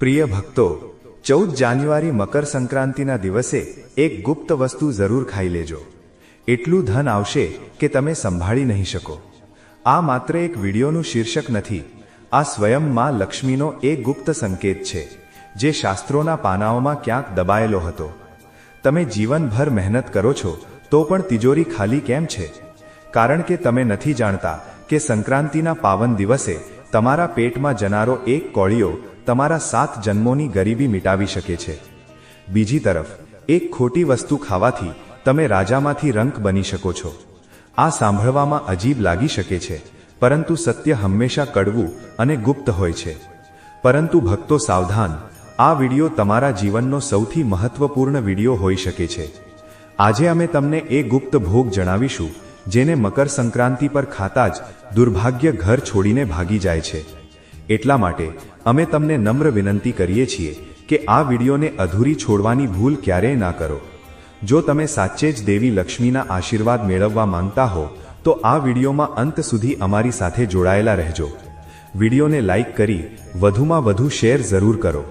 પ્રિય ભક્તો, ચૌદ જાન્યુઆરી મકર સંક્રાંતિના દિવસે એક ગુપ્ત વસ્તુ જરૂર ખાઈ લેજો. એટલું ધન આવશે કે તમે સંભાળી નહીં શકો. આ માત્ર એક વિડીયોનું શીર્ષક નથી, આ સ્વયં માં લક્ષ્મીનો એક ગુપ્ત સંકેત છે, જે શાસ્ત્રોના પાનાઓમાં ક્યાંક દબાયેલો હતો. તમે જીવનભર મહેનત કરો છો, તો પણ તિજોરી ખાલી કેમ છે? કારણ કે તમે નથી જાણતા કે સંક્રાંતિના પાવન દિવસે તમારા પેટમાં જનારો એક કોળીઓ તમારા સાત જન્મોની ગરીબી મિટાવી શકે છે. બીજી તરફ, એક ખોટી વસ્તુ ખાવાથી તમે રાજામાંથી રંક બની શકો છો. આ સાંભળવામાં અજીબ લાગી શકે છે, પરંતુ સત્ય હંમેશા કડવું અને ગુપ્ત હોય છે. પરંતુ ભક્તો સાવધાન, આ વિડિયો તમારા જીવનનો સૌથી મહત્વપૂર્ણ વિડિયો હોઈ શકે છે. આજે અમે તમને એ ગુપ્ત ભોગ જણાવીશું જેને મકર સંક્રાંતિ પર ખાતા જ દુર્ભાગ્ય ઘર છોડીને ભાગી જાય છે. એટલા માટે અમે તમને નમ્ર વિનંતી કરીએ છીએ કે આ વિડીયોને અધૂરી છોડવાની ભૂલ ક્યારેય ના કરો. જો તમે સાચે જ દેવી લક્ષ્મીના આશીર્વાદ મેળવવા માંગતા હો, તો આ વિડીયોમાં અંત સુધી અમારી સાથે જોડાયેલા રહેજો. વિડીયોને લાઇક કરી વધુમાં વધુ શેર જરૂર કરો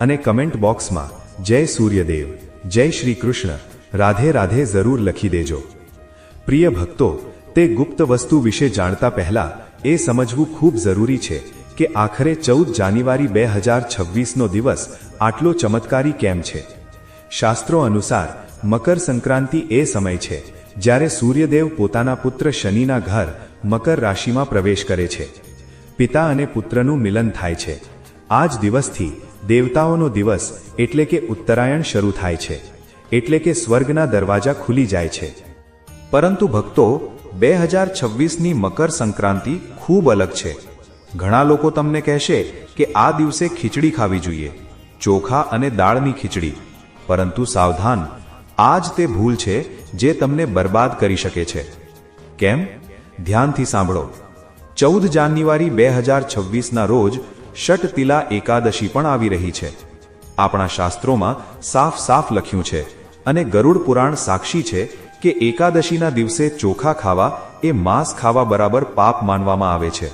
અને કમેન્ટ બોક્સમાં જય સૂર્યદેવ, જય શ્રી કૃષ્ણ, રાધે રાધે જરૂર લખી દેજો. પ્રિય ભક્તો, તે ગુપ્ત વસ્તુ વિશે જાણતા પહેલા એ સમજવું ખૂબ જરૂરી છે કે આખરે ચૌદ જાન્યુઆરી બે હજાર છવ્વીસનો દિવસ આટલો ચમત્કારી કેમ છે? શાસ્ત્રો અનુસાર, મકર સંક્રાંતિ એ સમય છે જ્યારે સૂર્યદેવ પોતાના પુત્ર શનિના ઘર મકર રાશિમાં પ્રવેશ કરે છે. પિતા અને પુત્રનું મિલન થાય છે. આ જ દિવસથી દેવતાઓનો દિવસ એટલે કે ઉત્તરાયણ શરૂ થાય છે. એટલે કે સ્વર્ગના દરવાજા ખુલી જાય છે. પરંતુ ભક્તો બે હજાર છવ્વીસની મકર સંક્રાંતિ ખૂબ અલગ છે. ઘણા લોકો તમને કહેશે કે આ દિવસે ખીચડી ખાવી જોઈએ, ચોખા અને દાળની ખીચડી. પરંતુ સાવધાન આ જ તે ભૂલ છે જે તમને બરબાદ કરી શકે છે. કેમ? ધ્યાનથી સાંભળો. ચૌદ જાન્યુઆરી બે હજાર છવ્વીસના રોજ ષટતિલા એકાદશી પણ આવી રહી છે. આપણા શાસ્ત્રોમાં સાફ સાફ લખ્યું છે અને ગરુડ પુરાણ સાક્ષી છે કે એકાદશીના દિવસે ચોખા ખાવા એ માંસ ખાવા બરાબર પાપ માનવામાં આવે છે.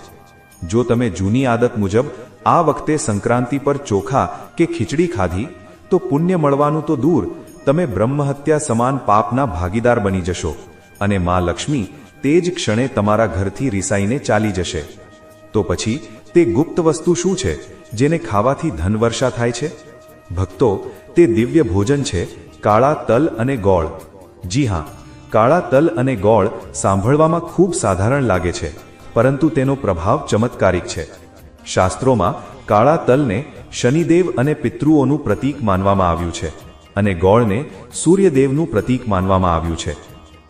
જો તમે જૂની આદત મુજબ આ વખતે સંક્રાંતિ પર ચોખા કે ખીચડી ખાધી, તો પુણ્ય મળવાનું તો દૂર, તમે બ્રહ્મહત્યા સમાન પાપના ભાગીદાર બની જશો અને મા લક્ષ્મી તે જ ક્ષણે તમારા ઘરથી રિસાઈને ચાલી જશે. તો પછી તે ગુપ્ત વસ્તુ શું છે જેને ખાવાથી ધનવર્ષા થાય છે? ભક્તો, તે દિવ્ય ભોજન છે, કાળા તલ અને ગોળ. જી હા કાળા તલ અને ગોળ સાંભળવામાં ખૂબ સાધારણ લાગે છે, પરંતુ તેનો પ્રભાવ ચમત્કારિક છે. શાસ્ત્રોમાં કાળા તલને શનિદેવ અને પિતૃઓનું પ્રતીક માનવામાં આવ્યું છે અને ગોળને સૂર્યદેવનું પ્રતીક માનવામાં આવ્યું છે.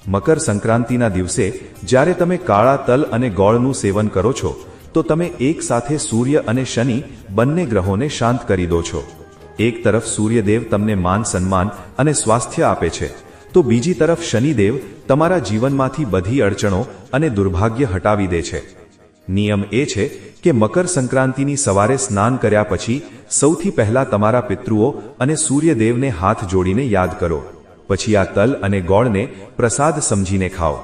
મકર સંક્રાંતિના દિવસે જ્યારે તમે કાળા તલ અને ગોળનું સેવન કરો છો, તો તમે એક સાથે સૂર્ય અને શનિ બંને ગ્રહોને શાંત કરી દો છો. એક તરફ સૂર્યદેવ તમને માન સન્માન અને સ્વાસ્થ્ય આપે છે તો બીજી તરફ શનિદેવ તમારા જીવનમાંથી બધી અડચણો અને દુર્ભાગ્ય હટાવી દે છે. નિયમ એ છે કે મકર સંક્રાંતિની સવારે સ્નાન કર્યા પછી સૌથી પહેલા તમારા પિતૃઓ અને સૂર્યદેવને હાથ જોડીને યાદ કરો. પછી આ તલ અને ગોળને પ્રસાદ સમજીને ખાઓ.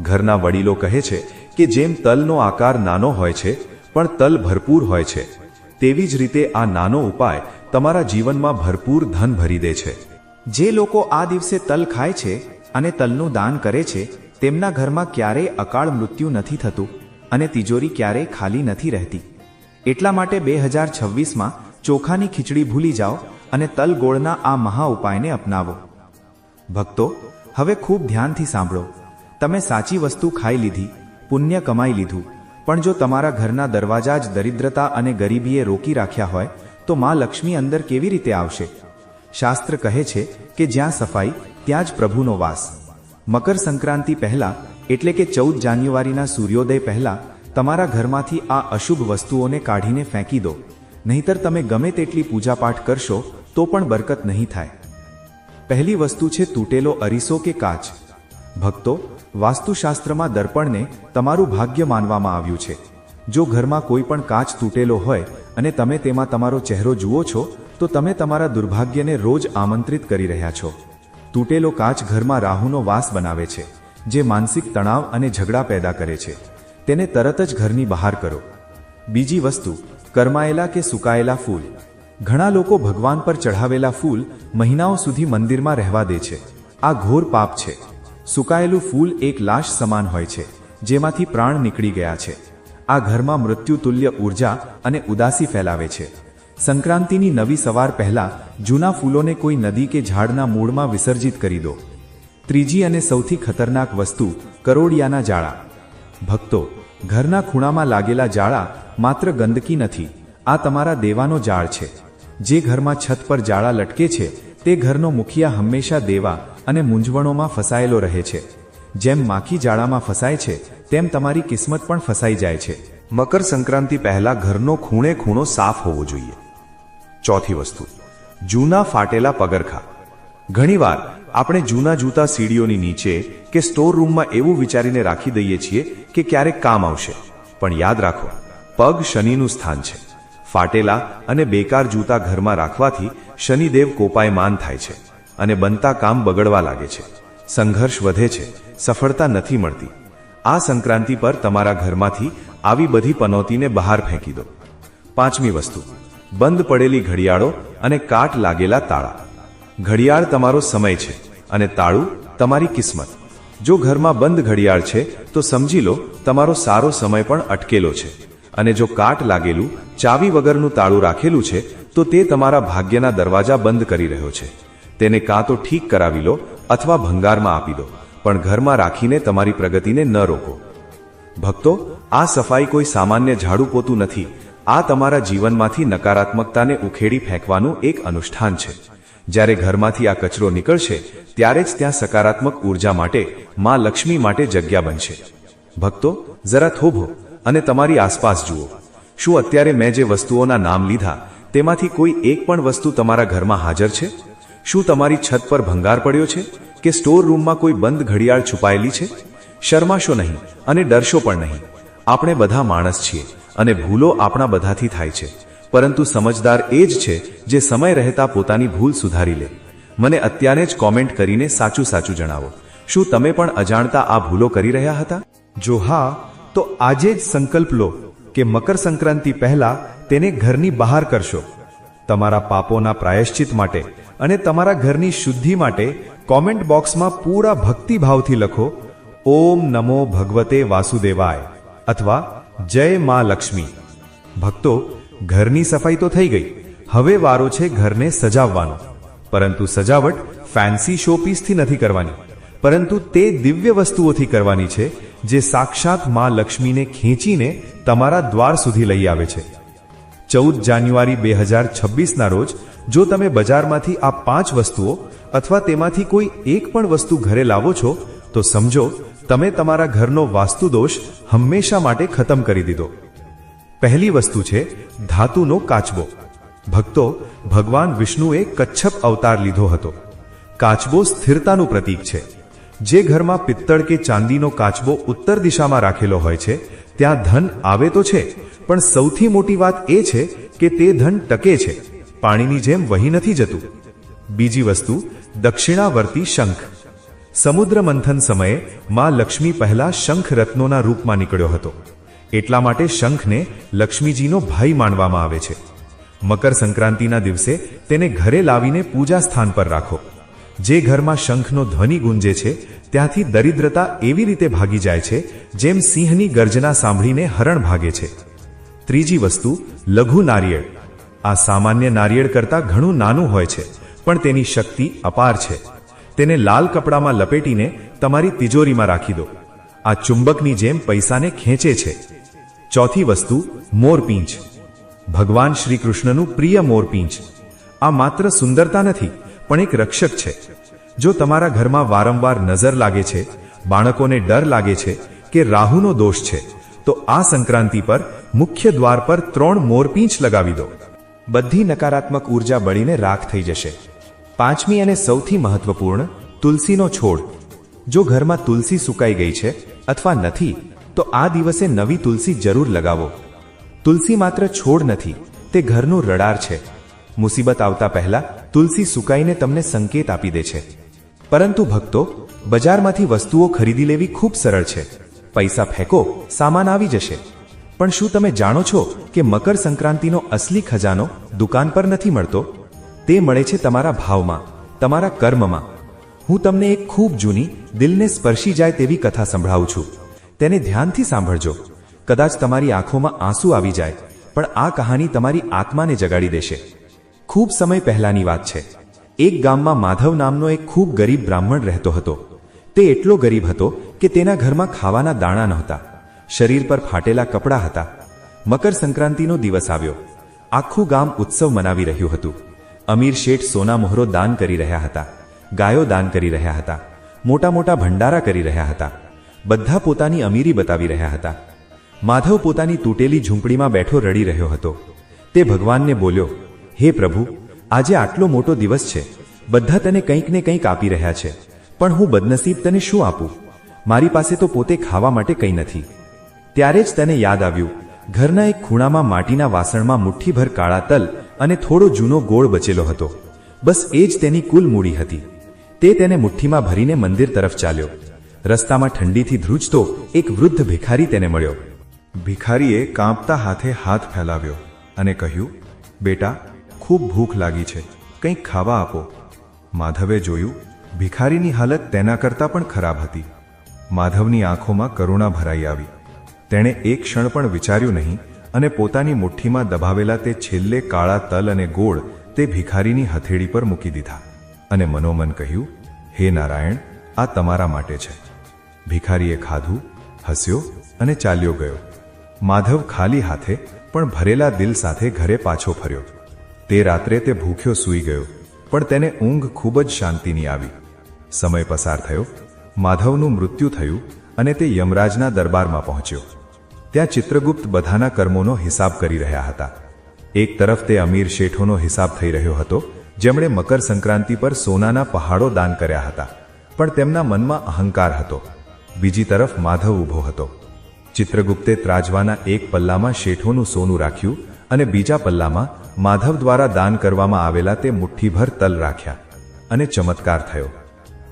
ઘરના વડીલો કહે છે કે જેમ તલનો આકાર નાનો હોય છે, પણ તલ ભરપૂર હોય છે. તેવી જ રીતે આ નાનો ઉપાય તમારા જીવનમાં ભરપૂર ધન ભરી દે છે. જે લોકો આ દિવસે તલ ખાય છે અને તલનું દાન કરે છે, તેમના ઘરમાં ક્યારેય અકાળ મૃત્યુ નથી થતું અને તિજોરી ક્યારેય ખાલી નથી રહેતી. એટલા માટે બે હજાર છવ્વીસમાં ચોખાની ખીચડી ભૂલી જાઓ અને તલ ગોળના આ મહા ઉપાયને અપનાવો. ભક્તો, હવે ખૂબ ધ્યાનથી સાંભળો. તમે સાચી વસ્તુ ખાઈ લીધી, પુણ્ય કમાઈ લીધું, પણ જો તમારા ઘરના દરવાજા જ દરિદ્રતા અને ગરીબીએ રોકી રાખ્યા હોય, તો મા લક્ષ્મી અંદર કેવી રીતે આવશે? શાસ્ત્ર કહે છે કે જ્યાં સફાઈ, ત્યાં જ પ્રભુનો વાસ. મકર સંક્રાંતિ પહેલા, એટલે કે ચૌદ જાન્યુઆરીના સૂર્યોદય પહેલા, તમારા ઘરમાંથી આ અશુભ વસ્તુઓને કાઢીને ફેંકી દો. નહીતર તમે ગમે તેટલી પૂજાપાઠ કરશો, તો પણ બરકત નહીં થાય. પહેલી વસ્તુ છે તૂટેલો અરીસો કે કાચ. ભક્તો, વાસ્તુશાસ્ત્રમાં દર્પણને તમારું ભાગ્ય માનવામાં આવ્યું છે. જો ઘરમાં કોઈ પણ કાચ તૂટેલો હોય અને તમે તેમાં તમારો ચહેરો જુઓ છો, તો તમે તમારા દુર્ભાગ્યને રોજ આમંત્રિત કરી રહ્યા છો. તૂટેલો કાચ ઘરમાં રાહુનો વાસ બનાવે છે, જે માનસિક તણાવ અને ઝઘડા પેદા કરે છે. તેને તરત જ ઘરની બહાર કરો. બીજી વસ્તુ, કરમાયેલા કે સુકાયેલા ફૂલ. ઘણા લોકો ભગવાન પર ચઢાવેલા ફૂલ મહિનાઓ સુધી મંદિરમાં રહેવા દે છે. આ ઘોર પાપ છે. સુકાયેલું ફૂલ એક લાશ સમાન હોય છે, જેમાંથી પ્રાણ નીકળી ગયા છે. આ ઘરમાં મૃત્યુ તુલ્ય ઊર્જા અને ઉદાસી ફેલાવે છે. સંક્રાંતિની નવી સવાર પહેલા જૂના ફૂલોને કોઈ નદી કે ઝાડના મૂળમાં વિસર્જિત કરી દો. ત્રીજી અને સૌથી ખતરનાક વસ્તુ કરોડિયાના જાળા ભક્તો, ઘરના ખૂણામાં લાગેલા જાળા માત્ર ગંદકી નથી, આ તમારા દેવાનો જાળ છે. જે ઘરમાં છત પર જાળા લટકે છે, તે ઘરનો મુખિયા હંમેશા દેવા અને મૂંઝવણોમાં ફસાયેલો રહે છે. જેમ માખી જાળામાં ફસાય છે તેમ તમારી કિસ્મત પણ ફસાઈ જાય છે. મકર સંક્રાંતિ પહેલા ઘરનો ખૂણે ખૂણો સાફ હોવો જોઈએ. ચોથી વસ્તુ, જૂના ફાટેલા પગરખા. ઘણીવાર આપણે જૂના જૂતા સીડીઓની નીચે કે સ્ટોર રૂમમાં એવું વિચારીને રાખી દઈએ છીએ કે ક્યારેક કામ આવશે. પણ યાદ રાખો, પગ શનિનું સ્થાન છે. ફાટેલા અને બેકાર જૂતા ઘરમાં રાખવાથી શનિદેવ કોપાયમાન થાય છે અને બનતા કામ બગડવા લાગે છે. સંઘર્ષ વધે છે, સફળતા નથી મળતી. આ સંક્રાંતિ પર તમારા ઘરમાંથી આવી બધી પનોતીને બહાર ફેંકી દો. પાંચમી વસ્તુ, બંધ પડેલી ઘડિયાળો અને કાટ લાગેલા તાળા. ઘડિયાળ તમારો સમય છે અને તાળું તમારી કિસ્મત. જો ઘરમાં બંધ ઘડિયાળ છે, તો સમજી લો, તમારો સારો સમય પણ અટકેલો છે. અને જો કાટ લાગેલું, ચાવી વગરનું તાળું રાખેલું છે, તો તે તમારા ભાગ્યના દરવાજા બંધ કરી રહ્યો છે. તેને કાં તો ઠીક કરાવી લો અથવા ભંગારમાં આપી દો. પણ ઘરમાં રાખીને તમારી પ્રગતિને ન રોકો. ભક્તો, આ સફાઈ કોઈ સામાન્ય ઝાડુ પોતું નથી. આ તમારા જીવનમાંથી નકારાત્મકતાને ઉખેડી ફેંકવાનું એક અનુષ્ઠાન છે. જ્યારે ઘરમાંથી આ કચરો નીકળશે, ત્યારે જ ત્યાં સકારાત્મક ઊર્જા માટે માં લક્ષ્મી માટે જગ્યા બનશે. ભક્તો, જરા થોભો અને તમારી આસપાસ જુઓ. શું અત્યારે મેં જે વસ્તુઓના નામ લીધા, તેમાંથી કોઈ એક પણ વસ્તુ તમારા ઘરમાં હાજર છે? શું તમારી છત પર ભંગાર પડ્યો છે? કે સ્ટોર રૂમમાં કોઈ બંધ ઘડિયાળ છુપાયેલી છે? શરમાશો નહીં અને ડરશો પણ નહીં. આપણે બધા માણસ છીએ અને ભૂલો આપણા બધાથી થાય છે. પરંતુ સમજદાર એ જ છે જે સમય રહેતા પોતાની ભૂલ સુધારી લે. મને અત્યારે જ કોમેન્ટ કરીને સાચું સાચું જણાવો. શું તમે પણ અજાણતા આ ભૂલો કરી રહ્યા હતા? જો હા, તો આજે જ સંકલ્પ લો કે મકર સંક્રાંતિ પહેલા તેને ઘરની બહાર કરશો. તમારા પાપોના પ્રાયશ્ચિત માટે અને તમારા ઘરની શુદ્ધિ માટે કોમેન્ટ બોક્સમાં પૂરા ભક્તિભાવથી લખો, ઓમ નમો ભગવતે વાસુદેવાય અથવા, જય મા લક્ષ્મી ભક્તો, ઘરની સફાઈ તો થઈ ગઈ, હવે વારો છે ઘરને સજાવવાનો પરંતુ સજાવટ ફેન્સી શોપીસથી નથી કરવાની, પરંતુ તે દિવ્ય વસ્તુઓથી કરવાની છે, જે સાક્ષાત મા લક્ષ્મીને ખેંચીને તમારા દ્વાર સુધી લઈ આવે છે. ચૌદ જાન્યુઆરી બે હજાર છવ્વીસના રોજ, જો તમે બજારમાંથી આ પાંચ વસ્તુઓ અથવા તેમાંથી કોઈ એક પણ વસ્તુ ઘરે લાવો છો, તો સમજો, તમે તમારા ઘરનો વાસ્તુ દોષ હંમેશા માટે ખતમ કરી દીધો. પહેલી વસ્તુ છે, ધાતુનો કાચબો. ભક્તો, ભગવાન વિષ્ણુએ કચ્છપ અવતાર લીધો હતો. કાચબો સ્થિરતાનું પ્રતીક છે. જે ઘરમાં પિત્તળ કે ચાંદીનો કાચબો ઉત્તર દિશામાં રાખેલો હોય છે ત્યાં ધન આવે તો છે, પણ સૌથી મોટી વાત એ છે કે તે ધન ટકે છે, પાણીની જેમ વહી નથી જતું. બીજી વસ્તુ, દક્ષિણાવર્તી શંખ. સમુદ્ર મંથન સમયે માં લક્ષ્મી પહેલા શંખ રત્નોના રૂપમાં નીકળ્યો હતો. એટલા માટે શંખને લક્ષ્મીજીનો ભાઈ માનવામાં આવે છે. મકર સંક્રાંતિના દિવસે તેને ઘરે લાવીને પૂજા સ્થાન પર રાખો. જે ઘરમાં શંખનો ધ્વનિ ગુંજે છે, ત્યાંથી દરિદ્રતા એવી રીતે ભાગી જાય છે, જેમ સિંહની ગર્જના સાંભળીને હરણ ભાગે છે. ત્રીજી વસ્તુ, લઘુ નારિયેળ. આ સામાન્ય નારિયેળ કરતાં ઘણું નાનું હોય છે, પણ તેની શક્તિ અપાર છે. તેને લાલ કપડામાં લપેટીને તમારી તિજોરીમાં રાખી દો. આ ચુંબકની જેમ પૈસાને ખેંચે છે. ચોથી વસ્તુ મોરપીંછ ભગવાન શ્રી કૃષ્ણનું પ્રિય મોરપીંછ આ માત્ર સુંદરતા નથી પણ એક રક્ષક છે. જો તમારા ઘરમાં વારંવાર નજર લાગે છે, બાળકોને ડર લાગે છે કે રાહુનો દોષ છે, તો આ સંક્રાંતિ પર મુખ્ય દ્વાર પર ત્રણ મોરપીંછ લગાવી દો. બધી નકારાત્મક ઊર્જા બળીને રાખ થઈ જશે. પાંચમી અને સૌથી મહત્વપૂર્ણ, તુલસીનો છોડ. જો ઘરમાં તુલસી સુકાઈ ગઈ છે અથવા નથી, તો આ દિવસે નવી તુલસી જરૂર લગાવો. તુલસી માત્ર છોડ નથી, તે ઘરનું રડાર છે. મુસીબત આવતા પહેલા તુલસી સુકાઈને તમને સંકેત આપી દે છે. પરંતુ ભક્તો, બજારમાંથી વસ્તુઓ ખરીદી લેવી ખૂબ સરળ છે. પૈસા ફેંકો, સામાન આવી જશે. પણ શું તમે જાણો છો કે મકર સંક્રાંતિનો અસલી ખજાનો દુકાન પર નથી મળતો? તે મળે છે તમારા ભાવમાં, તમારા કર્મમાં. હું તમને એક ખૂબ જૂની, દિલને સ્પર્શી જાય તેવી કથા સંભળાવું છું. તેને ધ્યાનથી સાંભળજો. કદાચ તમારી આંખોમાં આંસુ આવી જાય, પણ આ કહાની તમારી આત્માને જગાડી દેશે. ખૂબ સમય પહેલાની વાત છે. એક ગામમાં માધવ નામનો એક ખૂબ ગરીબ બ્રાહ્મણ રહેતો હતો. તે એટલો ગરીબ હતો કે તેના ઘરમાં ખાવાના દાણા નહોતા. શરીર પર ફાટેલા કપડાં હતા. મકર સંક્રાંતિનો દિવસ આવ્યો. આખું ગામ ઉત્સવ મનાવી રહ્યું હતું. અમીર શેઠ સોના મોહરો દાન કરી રહ્યા હતા. ગાયો દાન કરી રહ્યા હતા. મોટા મોટા ભંડારા કરી રહ્યા હતા. બધા પોતાની અમીરી બતાવી રહ્યા હતા. માધવ પોતાની તૂટેલી ઝૂંપડીમાં બેઠો રડી રહ્યો હતો. તે ભગવાનને બોલ્યો હે પ્રભુ, આજે આટલો મોટો દિવસ છે. બધા તને કંઈક ને કંઈક આપી રહ્યા છે. પણ હું બદનસીબ તને શું આપું? મારી પાસે તો પોતે ખાવા માટે કંઈ નથી. ત્યારે જ તેને યાદ આવ્યું, ઘરના એક ખૂણામાં માટીના વાસણમાં મુઠ્ઠીભર કાળા તલ અને થોડો જૂનો ગોળ બચેલો હતો. બસ એ જ તેની કુલ મૂડી હતી. તે તેને મુઠ્ઠીમાં ભરીને મંદિર તરફ ચાલ્યો. રસ્તામાં ઠંડીથી ધ્રુજતો એક વૃદ્ધ ભિખારી તેને મળ્યો. ભિખારીએ કાંપતા હાથે હાથ ફેલાવ્યો અને કહ્યું, બેટા ખૂબ ભૂખ લાગી છે. કંઈક ખાવા આપો. માધવે જોયું, ભિખારીની હાલત તેના કરતાં પણ ખરાબ હતી. માધવની આંખોમાં કરુણા ભરાઈ આવી. તેણે એક ક્ષણ પણ વિચાર્યું નહીં અને પોતાની મુઠ્ઠીમાં દબાવેલા તે છેલ્લે કાળા તલ અને ગોળ તે ભિખારીની હથેળી પર મૂકી દીધા અને મનોમન કહ્યું, હે નારાયણ, આ તમારા માટે છે. ભિખારીએ ખાધું, હસ્યો અને ચાલ્યો ગયો. માધવ ખાલી હાથે પણ ભરેલા દિલ સાથે ઘરે પાછો ફર્યો. તે રાત્રે તે ભૂખ્યો સૂઈ ગયો, પણ તેને ઊંઘ ખૂબ જ શાંતિની આવી. સમય પસાર થયો, માધવનું મૃત્યુ થયું અને તે યમરાજના દરબારમાં પહોંચ્યો. ત્યાં ચિત્રગુપ્ત બધાના કર્મોનો હિસાબ કરી રહ્યા હતા. એક તરફ તે અમીર શેઠોનો હિસાબ થઈ રહ્યો હતો, જેમણે મકર સંક્રાંતિ પર સોનાના પહાડો દાન કર્યા હતા, પણ તેમના મનમાં અહંકાર હતો. બીજી તરફ માધવ ઊભો હતો. ચિત્રગુપ્તે ત્રાજવાના એક પલ્લામાં શેઠોનું સોનું રાખ્યું અને બીજા પલ્લામાં માધવ દ્વારા દાન કરવામાં આવેલા તે મુઠ્ઠીભર તલ રાખ્યા અને ચમત્કાર થયો.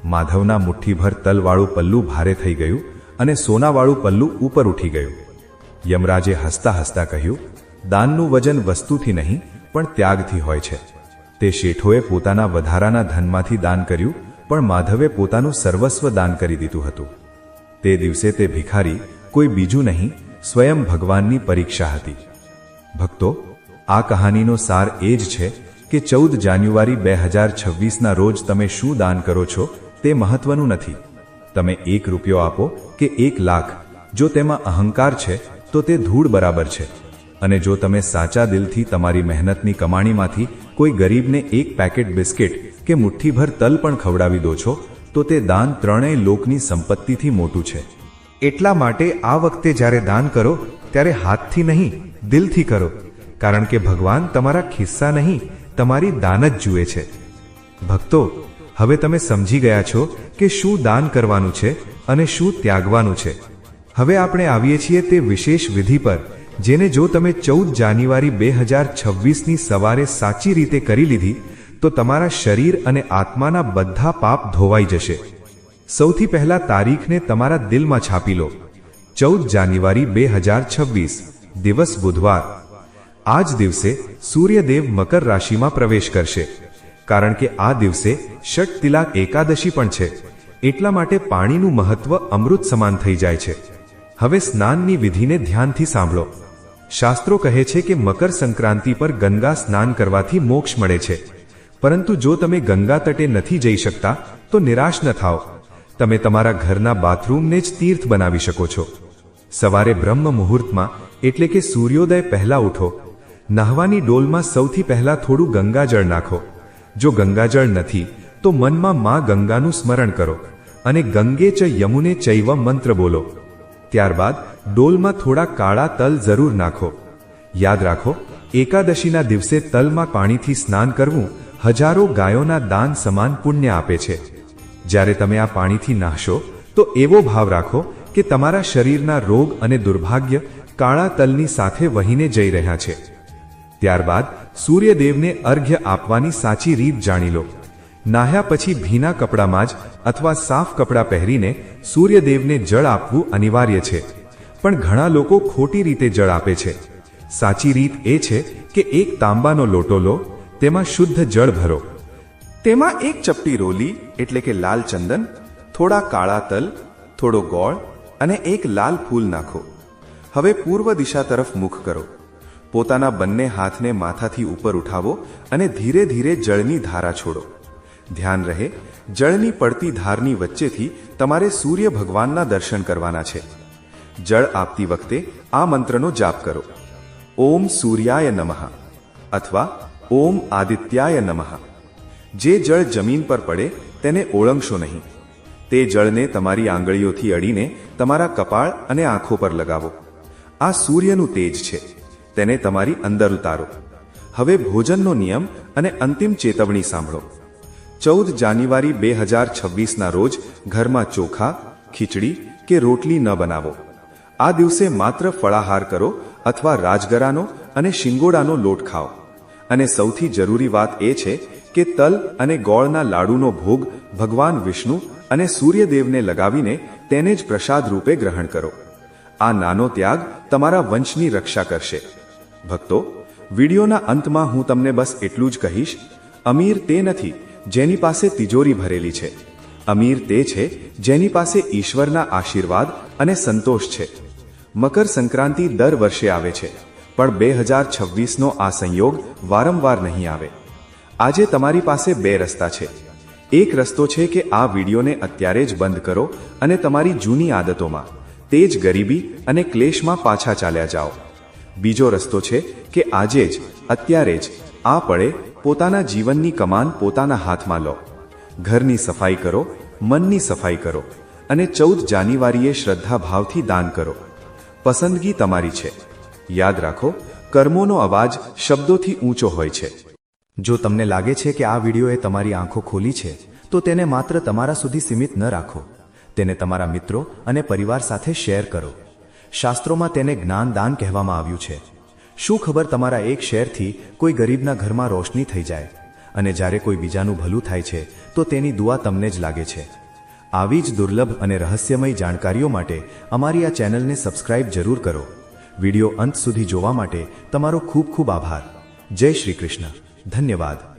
માધવના મુઠ્ઠીભર તલવાળું પલ્લું ભારે થઈ ગયું અને સોનાવાળું પલ્લું ઉપર ઉઠી ગયું. યમરાજે હસતા હસતા કહ્યું, દાનનું વજન વસ્તુથી નહીં, પણ ત્યાગથી હોય છે. તે શેઠોએ પોતાના વધારાના ધનમાંથી દાન કર્યું, પણ માધવે પોતાનું સર્વસ્વ દાન કરી દીધું હતું. તે દિવસે તે ભિખારી કોઈ બીજું નહીં, સ્વયં ભગવાનની પરીક્ષા હતી. ભક્તો, આ કહાનીનો સાર એ જ છે કે ચૌદ જાન્યુઆરી બે હજાર છવ્વીસના રોજ તમે શું દાન કરો છો તે મહત્વનું નથી. તમે એક રૂપિયો આપો કે એક લાખ, જો તેમાં અહંકાર છે, તો તે ધૂળ બરાબર છે. અને જો તમે સાચા દિલથી તમારી મહેનતની કમાણીમાંથી કોઈ ગરીબને એક પેકેટ બિસ્કિટ કે મુઠ્ઠીભર તલ પણ ખવડાવી દો છો, તો તે દાન ત્રણેય લોકની સંપત્તિથી મોટું છે. એટલા માટે આ વખતે જ્યારે દાન કરો ત્યારે હાથથી નહીં, દિલથી કરો. કારણ કે ભગવાન તમારા ખિસ્સા નહીં, તમારી દાન જ જુએ છે. ભક્તો, હવે તમે સમજી ગયા છો કે શું દાન કરવાનું છે અને શું ત્યાગવાનું છે. હવે આપણે આવીએ છીએ તે વિશેષ વિધિ પર, જેને જો તમે ચૌદ જાન્યુઆરી બે હજાર છવ્વીસની સવારે સાચી રીતે કરી લીધી, તો તમારા શરીર અને આત્માના બધા પાપ ધોવાઈ જશે. સૌથી પહેલા તારીખને તમારા દિલમાં છાપી લો. ચૌદ જાન્યુઆરી બે હજાર છવ્વીસ, દિવસ બુધવાર. આ જ દિવસે સૂર્યદેવ મકર રાશિમાં પ્રવેશ કરશે. કારણ કે આ દિવસે ષટ તિલાક એકાદશી પણ છે. એટલા માટે પાણીનું મહત્વ અમૃત સમાન થઈ જાય છે. હવે સ્નાનની વિધિને ધ્યાનથી સાંભળો. શાસ્ત્રો કહે છે કે મકર સંક્રાંતિ પર ગંગા સ્નાન કરવાથી મોક્ષ મળે છે. પરંતુ જો તમે ગંગા તટે નથી જઈ શકતા, તો નિરાશ ન થાઓ. તમે તમારા ઘરના બાથરૂમને જ તીર્થ બનાવી શકો છો. સવારે બ્રહ્મ મુહૂર્તમાં, એટલે કે સૂર્યોદય પહેલા ઉઠો. નહાવાની ડોલમાં સૌથી પહેલા થોડું ગંગાજળ નાખો. જો ગંગાજળ નથી, તો મનમાં મા ગંગાનું સ્મરણ કરો અને ગંગે ચ યમુને ચૈવ મંત્ર બોલો. ત્યારબાદ ડોલમાં થોડા કાળા તલ જરૂર નાખો. યાદ રાખો, એકાદશીના દિવસે તલમાં પાણીથી સ્નાન કરવું હજારો ગાયોના દાન સમાન પુણ્ય આપે છે. જ્યારે તમે આ પાણીથી નાહશો, તો એવો ભાવ રાખો કે તમારા શરીરના રોગ અને દુર્ભાગ્ય કાળા તલની સાથે વહીને જઈ રહ્યા છે. ત્યારબાદ સૂર્યદેવને અર્ઘ્ય આપવાની સાચી રીત જાણી લો. નાહ્યા પછી ભીના કપડામાં જ અથવા સાફ કપડાં પહેરીને સૂર્યદેવને જળ આપવું અનિવાર્ય છે. પણ ઘણા લોકો ખોટી રીતે જળ આપે છે. સાચી રીત એ છે કે એક તાંબાનો લોટો લો, તેમાં શુદ્ધ જળ ભરો. તેમાં એક ચપટી રોલી, એટલે કે લાલ ચંદન, થોડા કાળા તલ, થોડો ગોળ અને એક લાલ ફૂલ નાખો. હવે પૂર્વ દિશા તરફ મુખ કરો. પોતાના બંને હાથને માથાથી ઉપર ઉઠાવો અને ધીરે ધીરે જળની ધારા છોડો. ધ્યાન રહે, જળની પડતી ધારની વચ્ચેથી તમારે સૂર્ય ભગવાનના દર્શન કરવાના છે. જળ આપતી વખતે આ મંત્રનો જાપ કરો. ઓમ સૂર્યાય નમઃ અથવા ઓમ આદિત્યાય નમઃ. જે જળ જમીન પર પડે, તેને ઓળંગશો નહીં. તે જળને તમારી આંગળીઓથી અડીને તમારા કપાળ અને આંખો પર લગાવો. આ સૂર્યનું તેજ છે. તેને તમારી અંદર ઉતારો. હવે ભોજનનો નિયમ અને અંતિમ ચેતવણી સાંભળો. ચૌદ જાન્યુઆરી બે હજાર છવ્વીસના રોજ ઘરમાં ચોખા, ખીચડી કે રોટલી ન બનાવો. આ દિવસે માત્ર ફળાહાર કરો અથવા રાજગરાનો અને શિંગોડાનો લોટ ખાઓ. અને સૌથી જરૂરી વાત એ છે કે તલ અને ગોળના લાડુનો ભોગ ભગવાન વિષ્ણુ અને સૂર્યદેવને લગાવીને તેને જ પ્રસાદ રૂપે ગ્રહણ કરો. આ નાનો ત્યાગ તમારા વંશની રક્ષા કરશે. ભક્તો, વિડીયોના અંતમાં હું તમને બસ એટલું જ કહીશ, અમીર તે નથી જેની પાસે તિજોરી ભરેલી છે. અમીર તે છે જેની પાસે ઈશ્વરના આશીર્વાદ અને સંતોષ છે. મકર સંક્રાંતિ દર વર્ષે આવે છે, પણ બે હજાર છવ્વીસનો આ સંયોગ વારંવાર નહીં આવે. આજે તમારી પાસે બે રસ્તા છે. એક રસ્તો છે કે આ વિડીયોને અત્યારે જ બંધ કરો અને તમારી જૂની આદતોમાં તે જ ગરીબી અને ક્લેશમાં પાછા ચાલ્યા જાઓ. બીજો રસ્તો છે કે આજે જ, અત્યારે જ, આ પળે પોતાના જીવનની કમાન પોતાના હાથમાં લો. ઘરની સફાઈ કરો, મનની સફાઈ કરો અને ચૌદ જાન્યુઆરીએ શ્રદ્ધા ભાવથી દાન કરો. પસંદગી તમારી છે. યાદ રાખો, કર્મોનો અવાજ શબ્દોથી ઊંચો હોય છે. જો તમને લાગે છે કે આ વિડીયોએ તમારી આંખો ખોલી છે, તો તેને માત્ર તમારા સુધી સીમિત ન રાખો. તેને તમારા મિત્રો અને પરિવાર સાથે શેર કરો. શાસ્ત્રોમાં તેને જ્ઞાનદાન કહેવામાં આવ્યું છે. શું ખબર તમારા એક શેરથી કોઈ ગરીબના ઘરમાં રોશની થઈ જાય? અને જ્યારે કોઈ બીજાનું ભલું થાય છે, તો તેની દુઆ તમને જ લાગે છે. આવી જ દુર્લભ અને રહસ્યમય જાણકારીઓ માટે અમારી આ ચેનલને સબસ્ક્રાઇબ જરૂર કરો. વીડિયો અંત સુધી જોવા માટે તમારો ખૂબ ખૂબ આભાર. જય શ્રી કૃષ્ણ. ધન્યવાદ